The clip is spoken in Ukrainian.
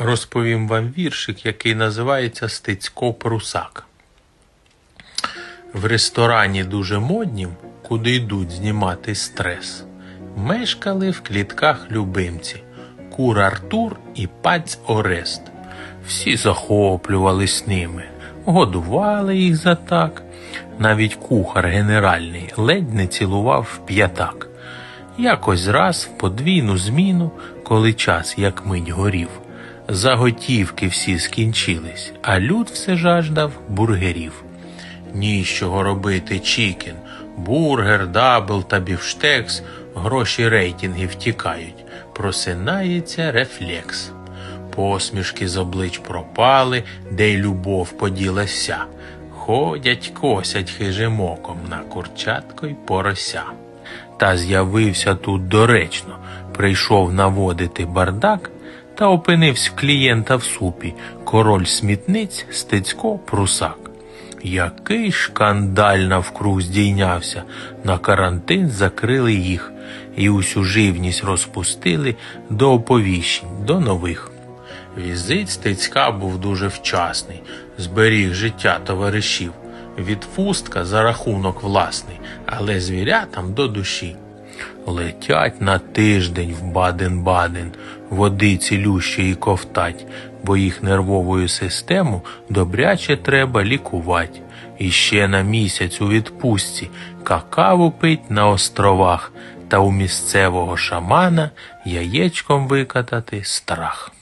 розповім вам віршик, який називається Стецько Прусак. В ресторані дуже моднім, куди йдуть знімати стрес. Мешкали в клітках любимці Кур Артур і паць Орест. Всі захоплювались ними, годували їх за так. Навіть кухар генеральний ледь не цілував в п'ятак. Якось раз в подвійну зміну, коли час як мить горів, заготівки всі скінчились, а люд все жаждав бургерів. Ніщого робити чікен, бургер, дабл та бівштекс, гроші рейтингів тікають, просинається рефлекс. Посмішки з облич пропали, де й любов поділася. Ходять, косять хижим оком на курчатко й порося. Та з'явився тут доречно, прийшов наводити бардак та опинився клієнта в супі, король смітниць, стецько прусак. Який шкандаль навкруг здійнявся, на карантин закрили їх і усю живність розпустили до оповіщень, до нових. Візит Стецька був дуже вчасний, зберіг життя товаришів. Відпустка за рахунок власний, але звірятам до душі. Летять на тиждень в Баден-Баден, води цілющої ковтать, бо їх нервову систему добряче треба лікувати. І ще на місяць у відпустці какаву пить на островах та у місцевого шамана яєчком викатати страх.